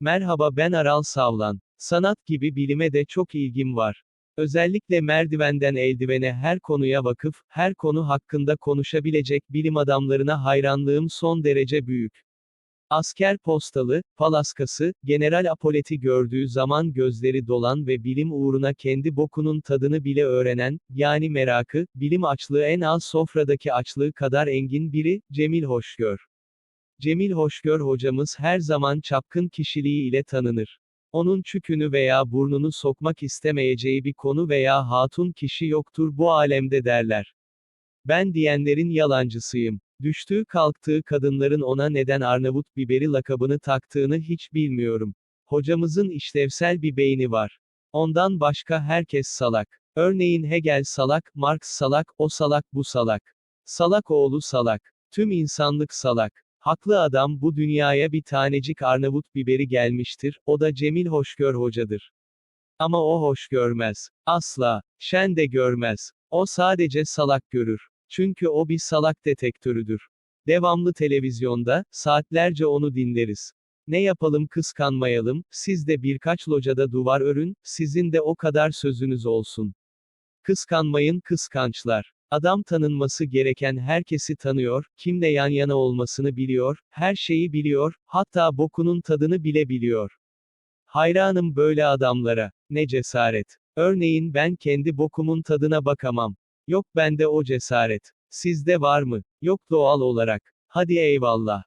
Merhaba ben Aral Savlan. Sanat gibi bilime de çok ilgim var. Özellikle merdivenden eldivene her konuya vakıf, her konu hakkında konuşabilecek bilim adamlarına hayranlığım son derece büyük. Asker postalı, palaskası, General Apolet'i gördüğü zaman gözleri dolan ve bilim uğruna kendi bokunun tadını bile öğrenen, yani merakı, bilim açlığı en az sofradaki açlığı kadar engin biri, Cemil Hoşgör. Cemil Hoşgör hocamız her zaman çapkın kişiliği ile tanınır. Onun çükünü veya burnunu sokmak istemeyeceği bir konu veya hatun kişi yoktur bu alemde derler. Ben diyenlerin yalancısıyım. Düştüğü kalktığı kadınların ona neden Arnavut biberi lakabını taktığını hiç bilmiyorum. Hocamızın işlevsel bir beyni var. Ondan başka herkes salak. Örneğin Hegel salak, Marx salak, o salak bu salak. Salak oğlu salak. Tüm insanlık salak. Haklı adam bu dünyaya bir tanecik Arnavut biberi gelmiştir, o da Cemil Hoşgör hocadır. Ama o hoş görmez. Asla. Şen de görmez. O sadece salak görür. Çünkü o bir salak detektörüdür. Devamlı televizyonda, saatlerce onu dinleriz. Ne yapalım kıskanmayalım, siz de birkaç locada duvar örün, sizin de o kadar sözünüz olsun. Kıskanmayın kıskançlar. Adam tanınması gereken herkesi tanıyor, kimle yan yana olmasını biliyor, her şeyi biliyor, hatta bokunun tadını bile biliyor. Hayranım böyle adamlara. Ne cesaret. Örneğin ben kendi bokumun tadına bakamam. Yok bende o cesaret. Sizde var mı? Yok doğal olarak. Hadi eyvallah.